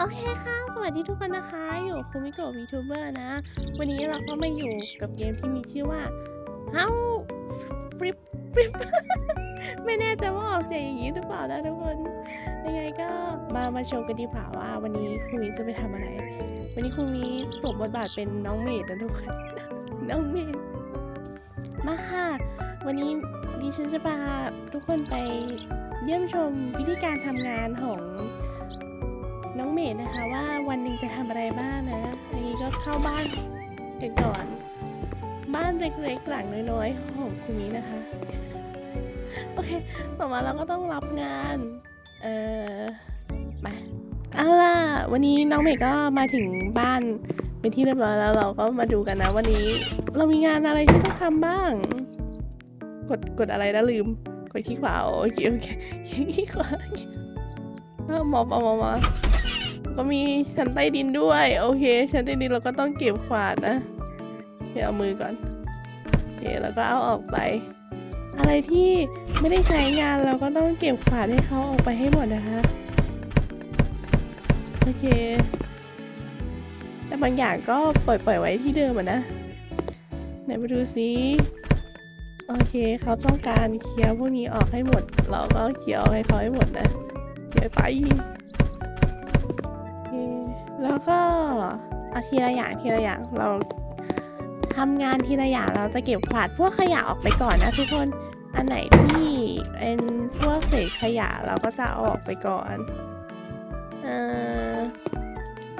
โอเคค่ะ สวัสดีทุกคนนะคะ อยู่คุมิโกะวีทูเบอร์นะ วันนี้เราก็มาอยู่กับเกมที่มีชื่อว่า How Flip Flip ไม่แน่ใจว่าออกเสียงอย่างนี้หรือเปล่านะทุกคน ยังไงก็มามาชมกันดีกว่าว่าวันนี้คุมิจะไปทำอะไร วันนี้คุมิสวมบทบาทเป็นน้องเมดนะทุกคน น้องเมดมาค่ะ วันนี้ดิฉันจะพาทุกคนไปเยี่ยมชมวิธีการทำงานของ น้องเมดนะคะว่าวันหนึ่งจะทำอะไรบ้างนะอันนี้ก็เข้าบ้านกันก่อน บ้านเล็กๆหลังน้อยๆของคุณนี้นะคะ โอเคต่อมาเราก็ต้องรับงาน เอ่อมาเอาล่ะวันนี้น้องเมดก็มาถึงบ้านเป็นที่เรียบร้อยแล้วเราก็มาดูกันนะ วันนี้เรามีงานอะไรที่ต้องทำบ้าง กดกดอะไรนะลืมกดขี้ขวาโอเคโอเคขี้ขวาเออมอบเอามอบมา ก็มีชั้นใต้ดินด้วย โอเค ชั้นใต้ดินเราก็ต้องเก็บขวาดนะเดี๋ยวเอามือก่อนโอเคแล้วก็เอาออกไป อะไรที่ไม่ได้ใช้งานเราก็ต้องเก็บขวาดให้เขาออกไปให้หมดนะคะโอเค แต่บางอย่างก็ปล่อยปล่อยไว้ที่เดิมอะนะไหนมาดูซิโอเคเขาต้องการเคลียร์พวกนี้ออกให้หมด เราก็เคลียร์ให้เขาให้หมดนะเคลียร์ไป แล้วก็เอาทีละอย่างทีละอย่างเราทำงานทีละอย่างเราจะเก็บขวาดพวกขยะออกไปก่อนนะทุกคน อันไหนที่เป็นพวกเศษขยะเราก็จะเอาออกไปก่อนเอ่อ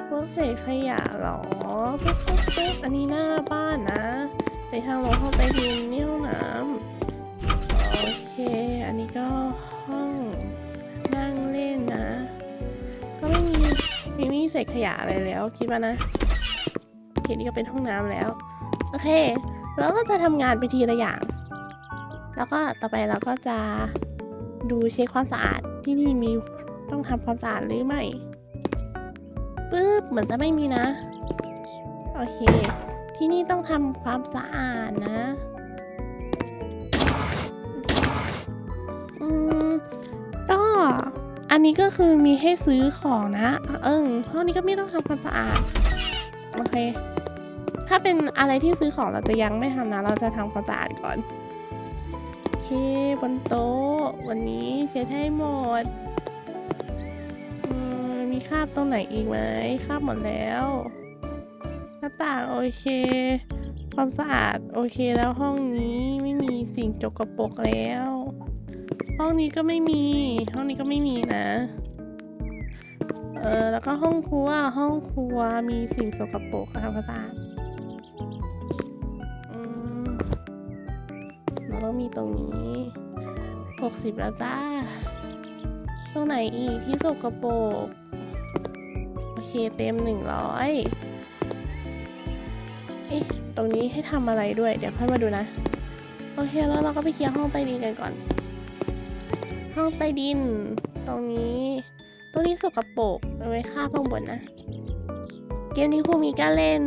พวกเศษขยะหรอปุ๊บปุ๊บปุ๊บอันนี้หน้าบ้านนะไปทางลงห้องใต้ดินนี่ห้องน้ำโอเค อันนี้ก็ ม่มีเศษขยะอะไรแล้วคิดว่านะโอเคนี่ก็เป็นห้องน้ำแล้ว โอเคแล้วก็จะทำงานไปทีละอย่าง แล้วก็ต่อไปเราก็จะดูเช็คความสะอาดที่นี่มีต้องทำความสะอาดหรือไม่ปึ๊บเหมือนจะไม่มีนะ โอเค ที่นี่ต้องทำความสะอาดนะอืมก็ อันนี้ก็คือมีให้ซื้อของนะ เอิงห้องนี้ก็ไม่ต้องทำความสะอาด โอเค ถ้าเป็นอะไรที่ซื้อของเราจะยังไม่ทำนะ เราจะทำความสะอาดก่อน โอเค บนโต๊ะ วันนี้เช็ดให้หมดมีคราบตรงไหนอีกไหมคราบหมดแล้วหน้าต่างโอเค ความสะอาดโอเคแล้วห้องนี้ไม่มีสิ่งจกปรกแล้ว ห้องนี้ก็ไม่มี ห้องนี้ก็ไม่มีนะ เออแล้วก็ห้องครัว ห้องครัวมีสิ่งสกปรกค่ะภาษาอืมแล้วก็มีตรงนี้หกสิบแล้วจ้า ตรงไหนอีกที่สกปรกโอเคเต็มหนึ่งร้อยเอ๊ะ ตรงนี้ให้ทำอะไรด้วย เดี๋ยวค่อยมาดูนะ โอเค แล้วเราก็ไปเคลียร์ห้องใต้ดินกันก่อน ห้องใต้ดิน ตรงนี้ตรงนี้สกปรกเอาไว้ค่าข้างบนนะ เกมนี้ครูมีก็เล่น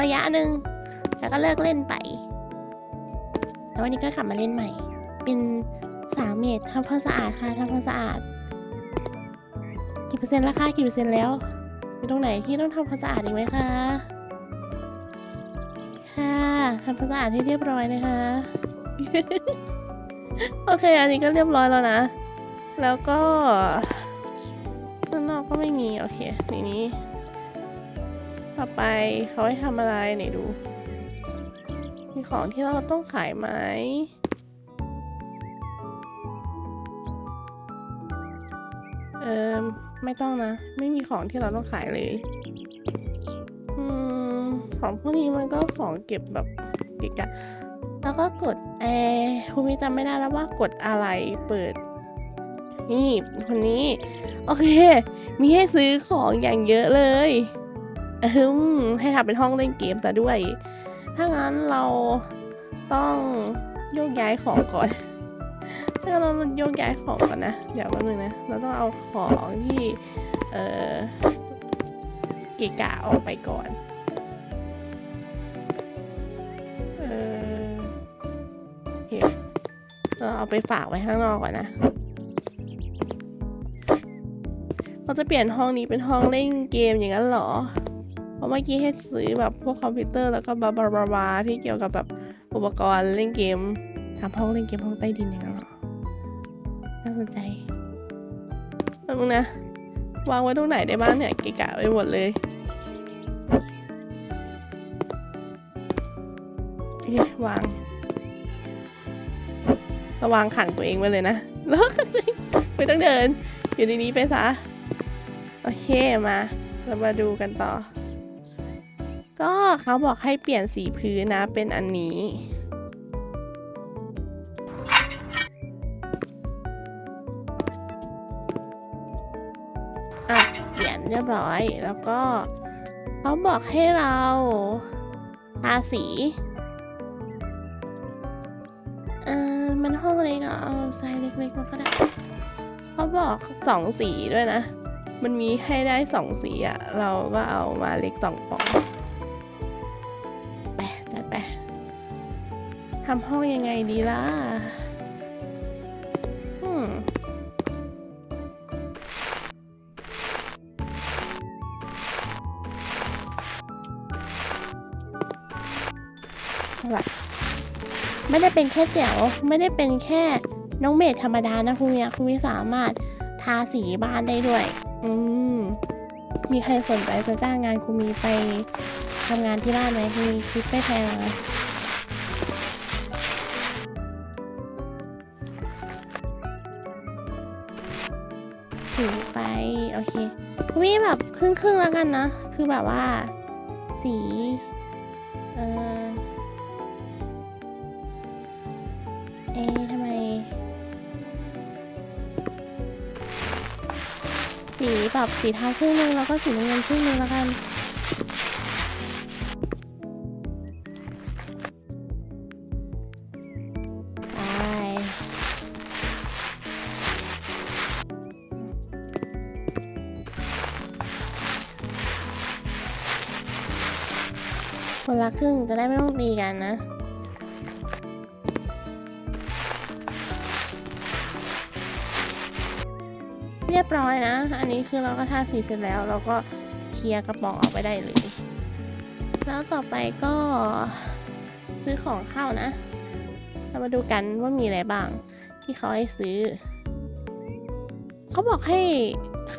ระยะหนึ่งแล้วก็เลิกเล่นไป แล้ววันนี้ก็กลับมาเล่นใหม่ เป็นสามเมตรทำความสะอาดค่ะทำความสะอาด กี่เปอร์เซ็นต์แล้วคะกี่เปอร์เซ็นต์แล้วมีตรงไหนที่ต้องทำความสะอาดอีกไหมคะค่ะทำความสะอาดให้เรียบร้อยนะคะ โอเค อันนี้ก็เรียบร้อยแล้วนะ แล้วก็ข้างนอกก็ไม่มี โอเคในนี้ ต่อไปเขาให้ทำอะไรไหนดู มีของที่เราต้องขายไหมเออไม่ต้องนะ ไม่มีของที่เราต้องขายเลย อืม ของพวกนี้มันก็ของเก็บแบบเกะกะ แล้วก็กดแอร์คุณมิจำไม่ได้แล้วว่ากดอะไรเปิด นี่คนนี้ โอเค มีให้ซื้อของอย่างเยอะเลยอืมให้ทำเป็นห้องเล่นเกมซะด้วย ถ้างั้นเราต้องโยกย้ายของก่อน ถ้าเราโยกย้ายของก่อนนะ เดี๋ยวแป๊บนึงนะ เราต้องเอาของที่ เออเกะกะออกไปก่อน เราเอาไปฝากไว้ข้างนอกก่อนนะเขาจะเปลี่ยนห้องนี้เป็นห้องเล่นเกมอย่างนั้นเหรอ เพราะเมื่อกี้ให้ซื้อแบบพวกคอมพิวเตอร์แล้วก็บาบาบาบาที่เกี่ยวกับแบบอุปกรณ์เล่นเกมทำห้องเล่นเกมห้องใต้ดินอย่างนั้นเหรอ น่าสนใจแป๊บนึงนะ วางไว้ตรงไหนได้บ้างเนี่ยเกะกะไปหมดเลยโอเควาง ระวางขังตัวเองไว้เลยนะแล้วไม่ต้องเดิน อยู่ในนี้ไปซะ โอเคมา เรามาดูกันต่อ ก็เขาบอกให้เปลี่ยนสีพื้นนะ เป็นอันนี้อะเปลี่ยนเรียบร้อย แล้วก็เขาบอกให้เราทาสี เล็กอะเอาไซส์เล็กๆมาก็ได้เขาบอกสองสีด้วยนะ มันมีให้ได้สองสีอะเราก็เอามาเล็กสองปองไปจัดไปทำห้องยังไงดีล่ะ ไม่ได้เป็นแค่แจ๋วไม่ได้เป็นแค่น้องเมดธรรมดานะคุณเมียคุณมีสามารถทาสีบ้านได้ด้วย อืม มีใครสนใจจะจ้างงานคุณมีไปทำงานที่บ้านไหมมีคิดไม่แพงนะถือไป โอเคคุณมีแบบครึ่งครึ่งๆแล้วกันนะ คือแบบว่า สี เออ เอ๊ะทำไม สีแบบสีเทาครึ่งนึงแล้วก็สีน้ำเงินครึ่งนึงแล้วกันไปคนละครึ่งจะได้ไม่ต้องตีกันนะ อยนะ อันนี้คือเราก็ทาสีเสร็จแล้ว เราก็เคลียร์กระป๋องออกไปได้เลย แล้วต่อไปก็ซื้อของเข้านะ เรามาดูกันว่ามีอะไรบ้าง ที่เขาให้ซื้อ เขาบอกให้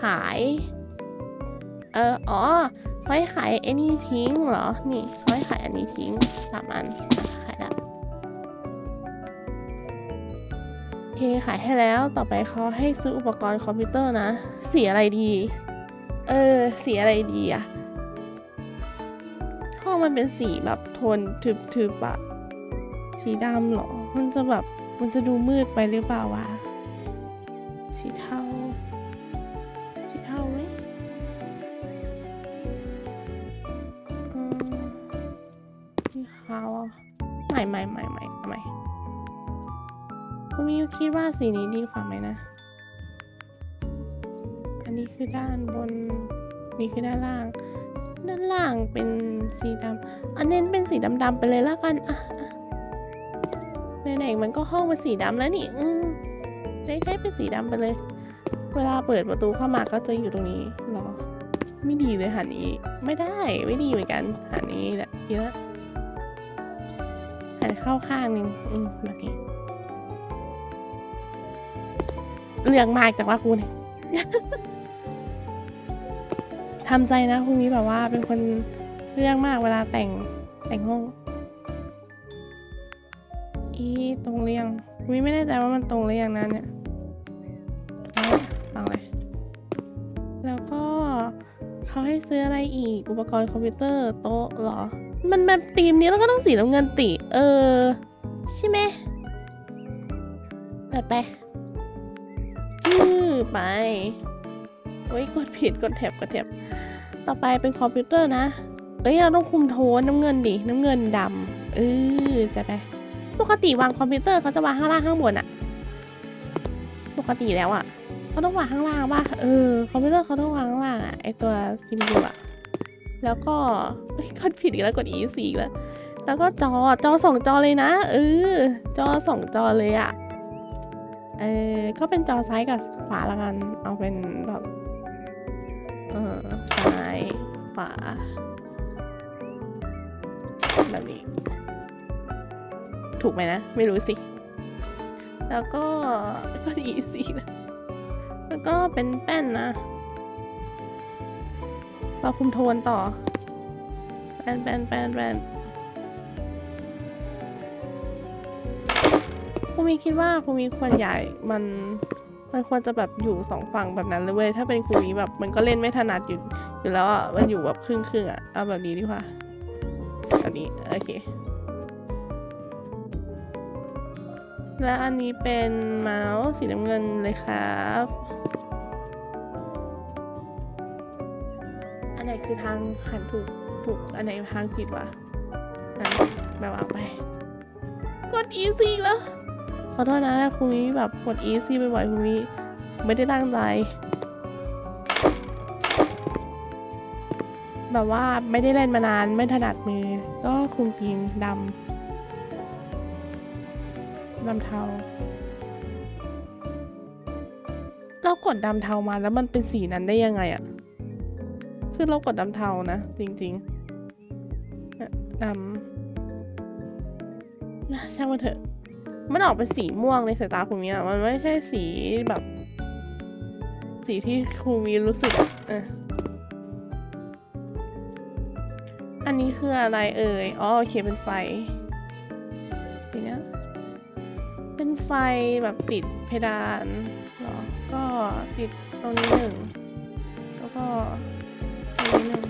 ขาย เออ อ๋อเขาให้ขายไอ้นี่ทิ้งเหรอ นี่เขาให้ขายอันนี้ทิ้งสามอันขายและ ขายให้แล้วต่อไปเขาให้ซื้ออุปกรณ์คอมพิวเตอร์นะ สีอะไรดี เออ สีอะไรดีอะห้องมันเป็นสีแบบโทนทึบๆอะสีดำเหรอ มันจะแบบ มันจะดูมืดไปหรือเปล่าวะ สีเทา สีเทาไหมอืมสีขาวอะใหม่ใหม่ใหม่ใหม่ใหม่ คุณมิวคิดว่าสีนี้ดีกว่าไหมนะ อันนี้คือด้านบน นี่คือด้านล่าง ด้านล่างเป็นสีดำอันเน้นเป็นสีดำๆไปเลยละกันอะไหนๆมันก็ห้องเป็นสีดำแล้วนี่ อืมได้ได้เป็นสีดำไปเลย เวลาเปิดประตูเข้ามาก็จะอยู่ตรงนี้หรอ ไม่ดีเลยหันนี้ ไม่ได้ ไม่ดีเหมือนกันหันนี้แหละเยอะหันเข้าข้างนึง อืมแบบนี้ เลือกมากจากว่ากูเนี่ยทำใจนะพรุ่งนี้แบบว่าเป็นคนเรื่องมากเวลาแต่งแต่งห้องอีตรงเรียงพรุ่งนี้ไม่แน่ใจว่ามันตรงหรือยังนเนี่ยเอาฟังเลย แล้วก็เขาให้ซื้ออะไรอีก อุปกรณ์คอมพิวเตอร์โต๊ะหรอ มันแบบธีมนี้แล้วก็ต้องสีน้ำเงินติ เออ ใช่ไหมตัดไป อือไปโอ้ยกดผิดกดแท็บกดแท็บต่อไปเป็นคอมพิวเตอร์นะ เอ้ยเราต้องคุมโทนน้ำเงินดิน้ำเงินดำเออจะไปปกติวางคอมพิวเตอร์เขาจะวางข้างล่างข้างบนอะปกติแล้วอะเขาต้องวางข้างล่างป่ะเออคอมพิวเตอร์เขาต้องวางข้างล่างอะไอตัว CPU อะแล้วก็เอ้ยกดผิดอีกแล้วกด E สี่แล้วแล้วก็จอจอสองจอเลยนะเออจอสองจอเลยอะ เออก็เป็นจอซ้ายกับขวาละกัน เอาเป็นแบบเออซ้ายขวาแบบนี้ ถูกไหมนะ ไม่รู้สิ แล้วก็ก็ดีสินะแล้วก็เป็นแป้นนะเราคุมโทนต่อ แป้นแป้นแป้นแป้น มีคิดว่าครูมีควรใหญ่มันมันควรจะแบบอยู่สองฝั่งแบบนั้นเลยเว้ยถ้าเป็นครูมีแบบมันก็เล่นไม่ถนัดอยู่อยู่แล้วอะมันอยู่แบบครึ่งครึ่งๆอะเอาแบบนี้ดีกว่าแบบนี้โอเค และอันนี้เป็นเมาส์สีน้ำเงินเลยครับอันไหนคือทางหันถูกถูกอันไหนทางผิดวะอันแบบวางไปกด easy แล้ว ขอโทษนะคุณมิแบบกด easy บ่อยๆคุณมิไม่ได้ตั้งใจ แบบว่าไม่ได้เล่นมานานไม่ถนัดมือ ก็คุมทีมดำดำเทาเรากดดำเทามาแล้วมันเป็นสีนั้นได้ยังไงอะคือเรากดดำเทานะ จริงๆดำนะช่างมันเถอะ มันออกเป็นสีม่วงในสายตาคุณมีอะมันไม่ใช่สีแบบ สีที่ครูมีรู้สึกอะอันนี้คืออะไรเอ่ย อ๋อโอเคเป็นไฟสีเนี้ยเป็นไฟแบบติดเพดานเหรอก็ติดตรงนี้หนึ่ง แล้วก็ตรงนี้หนึ่ง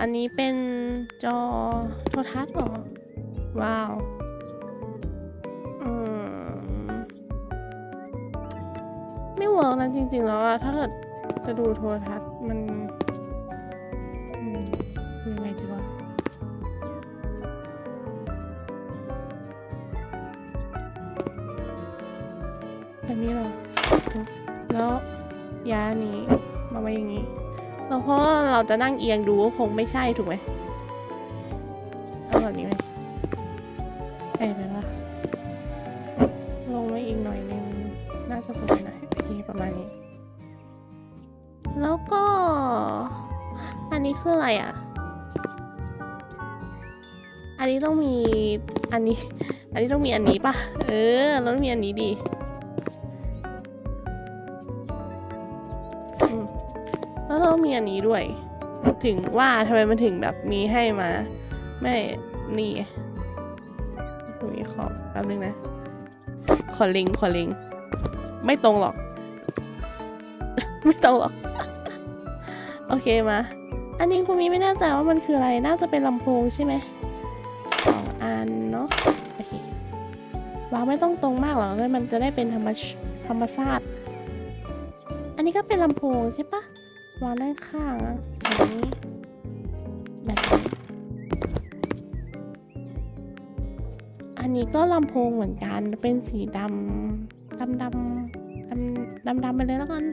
อันนี้เป็นจอโทรทัศน์เหรอ ว้าวมไม่เวิร์กนะจริง ๆ แล้วอะถ้าเกิดจะดูโทรทัศน์มันมยังไงดีวะแบบนี้เหรอ แล้วยานี้มาไว้อย่างนี้ แล้วเพราะเราจะนั่งเอียงดูก็คงไม่ใช่ถูกไหมเอาแบบนี้ไหมเอ้ยไปละลงไว้อีกหน่อยนึงน่าจะสวยหน่อยโอเคประมาณนี้ แล้วก็ อันนี้คืออะไรอะ อันนี้ต้องมีอันนี้ อันนี้ต้องมีอันนี้ปะเออเราต้องมีอันนี้ดี อันนี้ด้วย ถึงว่าทำไมมันถึงแบบมีให้มา ไม่นี่ไงตรงนี้ขอบแป๊บนึงนะ ขอลิงขอลิง ไม่ตรงหรอก ไม่ตรงหรอก โอเคมา อันนี้คุณมีไม่แน่ใจว่ามันคืออะไร น่าจะเป็นลำโพงใช่ไหมสองอันเนาะ โอเควางไม่ต้องตรงมากหรอกแล้วมันจะได้เป็นธรรมธรรมชาติ อันนี้ก็เป็นลำโพงใช่ปะ วางด้านข้างอะแบบนี้แบบนี้อันนี้ก็ลำโพงเหมือนกันเป็นสีดำดำดำดำดำดำไปเลยแล้วกัน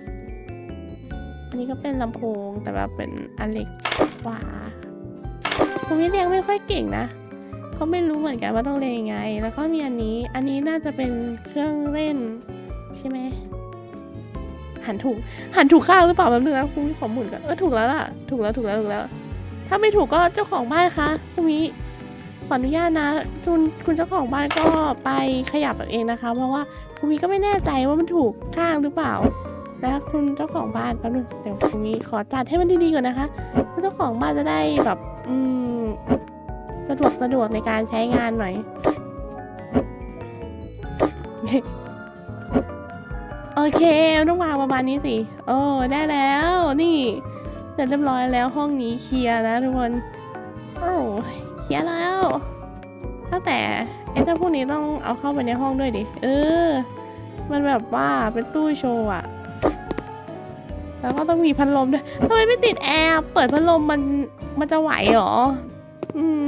อันนี้ก็เป็นลำโพงแต่แบบเป็นอันเล็กกว่าผมวิเรียงไม่ค่อยเก่งนะก็ไม่รู้เหมือนกันว่าต้องเรียนยังไง แล้วก็มีอันนี้ อันนี้น่าจะเป็นเครื่องเล่นใช่ไหม ถูกหันถูกข้างหรือเปล่าแบบนึงนะคุณมีขอหมุนกันเออถูกแล้วล่ะถูกแล้วถูกแล้วถูกแล้ว ถ้าไม่ถูกก็เจ้าของบ้านคะคุณมีขออนุญาตนะคุณคุณเจ้าของบ้านก็ไปขยับเอาเองนะคะ เพราะว่าคุณมีก็ไม่แน่ใจว่ามันถูกข้างหรือเปล่านะคุณเจ้าของบ้านแป๊บนึงเดี๋ยวคุณมีขอจัดให้มันดีๆก่อนนะคะคุณเจ้าของบ้านจะได้แบบอืมสะดวกสะดวกในการใช้งานหน่อย โอเคต้องวางประมาณนี้สิ โอ้ได้แล้วนี่เสร็จเรียบร้อยแล้วห้องนี้เคลียร์นะทุกคนโอ้เคลียร์แล้วตั้งแต่ไอ้เจ้าพวกนี้ต้องเอาเข้าไปในห้องด้วยดิ เออ มันแบบว่าเป็นตู้โชว์อะแล้วก็ต้องมีพัดลมด้วยทำไมไม่ติดแอร์เปิดพัดลมมันมันจะไหวเหรอ อืม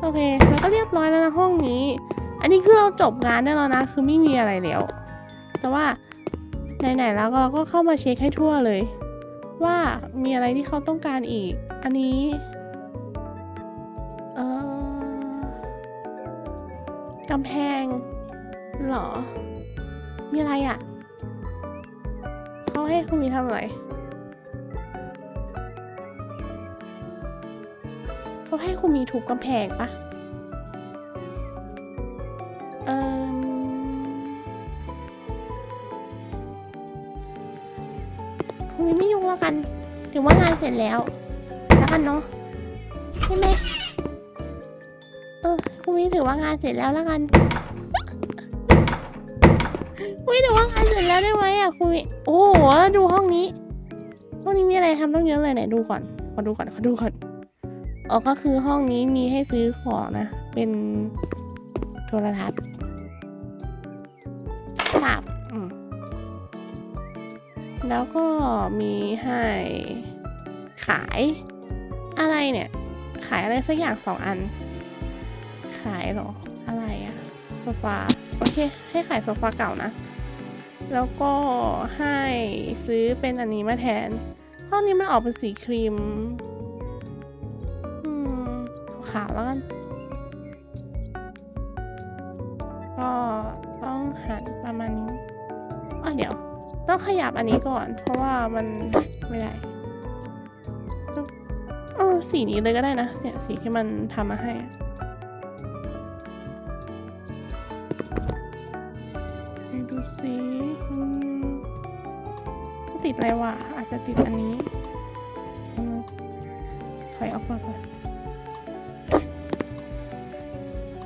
โอเค แล้วก็เรียบร้อยแล้วนะห้องนี้ อันนี้คือเราจบงานได้แล้วนะ คือไม่มีอะไรแล้ว แต่ว่าไหนๆแล้วเราก็เข้ามาเช็คให้ทั่วเลย ว่ามีอะไรที่เขาต้องการอีก อันนี้เออกำแพงเหรอ มีอะไรอะเขาให้คุณมีทำอะไรเขาให้คุณมีถูกกำแพงปะ ว่างานเสร็จแล้ว แล้วกันเนาะใช่ไหมเออคุณมีถือว่างานเสร็จแล้วแล้วกันอุ้ยแต่ว่างานเสร็จแล้วได้ไหมอะคุณมิโอ้โหดูห้องนี้ห้องนี้มีอะไรทำต้องเยอะเลยไหนดูก่อนขอดูก่อนขอดูก่อนอ๋อก็คือห้องนี้มีให้ซื้อของนะ เป็นโทรทัศน์ครับแล้วก็มีให้ ขายอะไรเนี่ย ขายอะไรสักอย่างสองอัน ขายเหรอ อะไรอะโซฟา โอเค ให้ขายโซฟาเก่านะ แล้วก็ให้ซื้อเป็นอันนี้มาแทน ห้องนี้มันออกเป็นสีครีมขาวแล้วกัน ก็ต้องหันประมาณนี้อะเดี๋ยว ต้องขยับอันนี้ก่อน เพราะว่ามันไม่ได้ สีนี้เลยก็ได้นะ เนี่ยสีที่มันทำมาให้อะไหนดูสิอืมติดอะไรวะ อาจจะติดอันนี้อืมถอยออกมาก่อน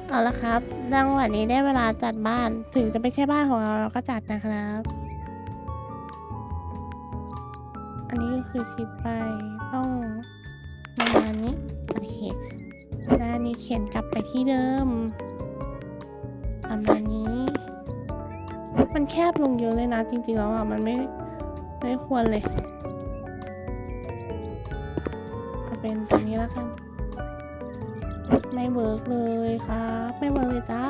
เอาละครับดังวันนี้ได้เวลาจัดบ้าน ถึงจะไม่ใช่บ้านของเราเราก็จัดนะครับ อันนี้ก็คือคิดไป เคหน้านี้เขียนกลับไปที่เดิมประมาณนี้ มันแคบลงเยอะเลยนะ จริงๆแล้วอะ มันไม่ไม่ควรเลยจะเป็นตรงนี้แล้วกัน ไม่เวิร์กเลยครับ ไม่เวิร์กเลยจ้า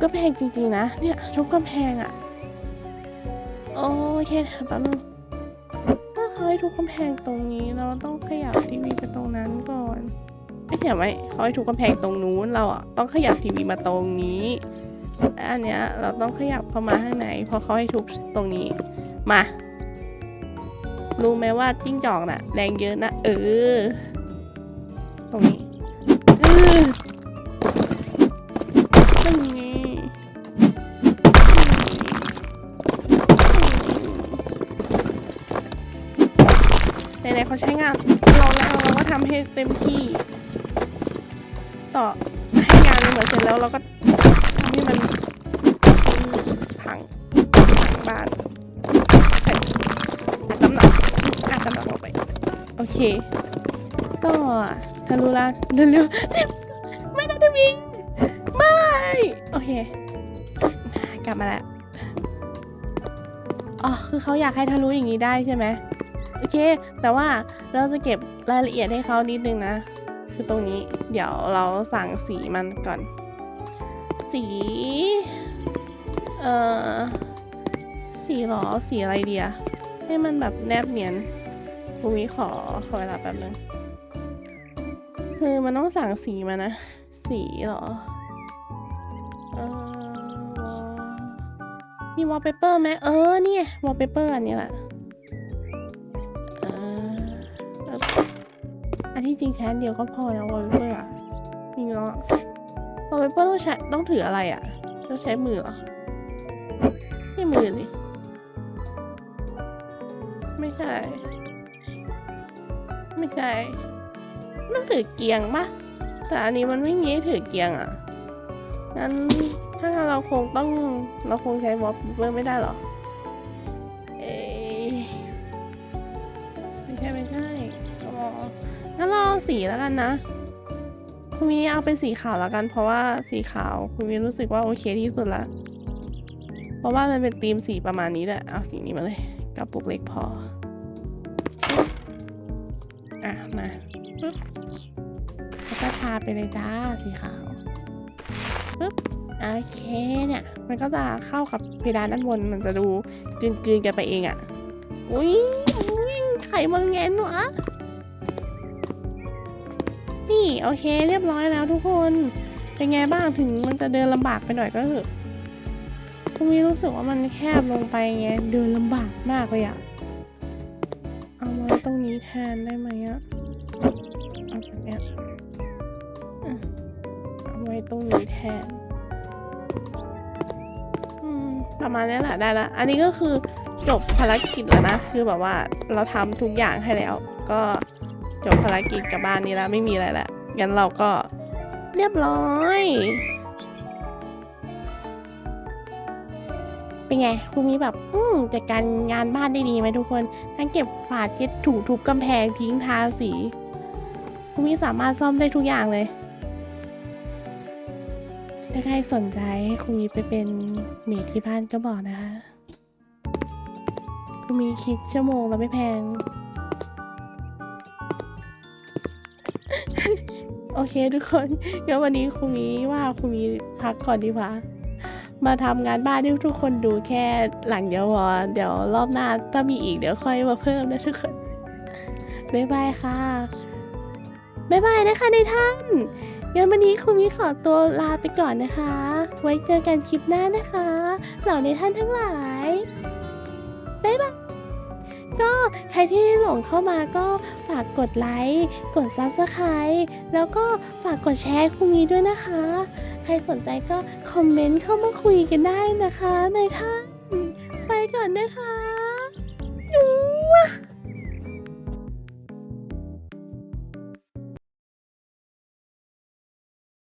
กูมีทุบกำแพงจริงๆนะ เนี่ยทุบกำแพงอะโอเคแป๊บนึงถ้าเขาให้ทุบกำแพงตรงนี้เราต้องขยับทีวีไปตรงนั้นก่อนไม่ใช่ไหมเขาให้ทุบกำแพงตรงนู้นเราอะต้องขยับทีวีมาตรงนี้และอันเนี้ยเราต้องขยับเข้ามาข้างในเพราะเขาให้ทุบตรงนี้มารู้ไหมว่าจิ้งจอกน่ะ แรงเยอะนะเออ ตรงนี้ ใช้งานเราแล้วเราก็ทำให้เต็มที่ ต่อให้งานมันเหมือนเสร็จแล้วเราก็ทำให้มันพังพังบ้านอัดน้ำหนักอัดน้ำหนักออกไป โอเค ก็ทะลุละเร็วๆไม่นะทวิงไม่โอเค กลับมาแล้วอ๋อคือเขาอยากให้ทะลุอย่างนี้ได้ใช่ไหม โอเค แต่ว่าเราจะเก็บรายละเอียดให้เขานิดนึงนะ คือตรงนี้เดี๋ยวเราสั่งสีมันก่อน สี เอ่อ สีหรอ สีอะไรเดีย ให้มันแบบแนบเนียนภูมิขอ ขอเวลาแป๊บนึง คือมันต้องสั่งสีมานะ สีหรอ เออมีวอลเปเปอร์ไหมเออ เนี่วอลเปเปอร์อันนี้แหละ อันที่จริงใช้อันเดียวก็พอแล้ววอลเปอร์อะจริงเนาะวอลเปอร์ต้องใช้ต้องถืออะไรอะต้องใช้มือเหรอใช้มือดิไม่ใช่ ไม่ใช่มันถือเกียงปะแต่อันนี้มันไม่มีถือเกียงอะงั้นถ้าเราคงต้องเราคงใช้วอลเปเปอร์ไม่ได้หรอ สีแล้วกันนะคุณมีเอาเป็นสีขาวแล้วกัน เพราะว่าสีขาวคุณมีรู้สึกว่าโอเคที่สุดละเพราะว่ามันเป็นธีมสีประมาณนี้แหละเอาสีนี้มาเลยกระปุกเล็กพออะมาปึ๊บแล้วก็ทาไปเลยจ้าสีขาวปึ๊บโอเคเนี่ย มันก็จะเข้ากับเพดานด้านบนมันจะดูกลืนๆกันไปเองอะ่ะอุ้ยอุ๊ยไข่มังแงนวะ โอเค เรียบร้อยแล้วทุกคน เป็นไงบ้างถึงมันจะเดินลำบากไปหน่อยก็เถอะคุณมีรู้สึกว่ามันแคบลงไปไงเดินลำบากมากเลยอะเอาไว้ตรงนี้แทนได้ไหมอะเอาแบบเนี้ยเอาไว้ตรงนี้แทนประมาณนี้แหละได้ละอันนี้ก็คือจบภารกิจแล้วนะ คือแบบว่าเราทำทุกอย่างให้แล้ว ก็จบภารกิจกับบ้านนี้แล้วไม่มีอะไรละ งั้นเราก็เรียบร้อย เป็นไงครูมีแบบ อืมจัดการงานบ้านได้ดีไหมทุกคน ทั้งเก็บฝาเช็ดถูทุบกำแพงทิ้งทาสีครูมีสามารถซ่อมได้ทุกอย่างเลย ถ้าใครสนใจคุณมีไปเป็นเมดที่บ้านก็บอกนะคะคุณมีคิดชั่วโมงแล้วไม่แพง โอเคทุกคนเดี๋ยววันนี้ครูมีว่าครูมีพักก่อนดีกว่ามาทำงานบ้านให้ทุกคนดูแค่หลังเดียวพอเดี๋ยวรอบหน้าถ้ามีอีกเดี๋ยวค่อยมาเพิ่มนะทุกคนบ๊ายบายค่ะบ๊ายบายนะคะในท่านงั้นวันนี้ครูมีขอตัวลาไปก่อนนะคะ ไว้เจอกันคลิปหน้านะคะ เหล่าในท่านทั้งหลายบ๊ายบาย ก็ใครที่หลงเข้ามาก็ฝากกดไลค์กด Subscribe แล้วก็ฝากกดแชร์ครูมีด้วยนะคะ ใครสนใจก็คอมเมนต์เข้ามาคุยกันได้นะคะในท่านไปก่อนนะคะ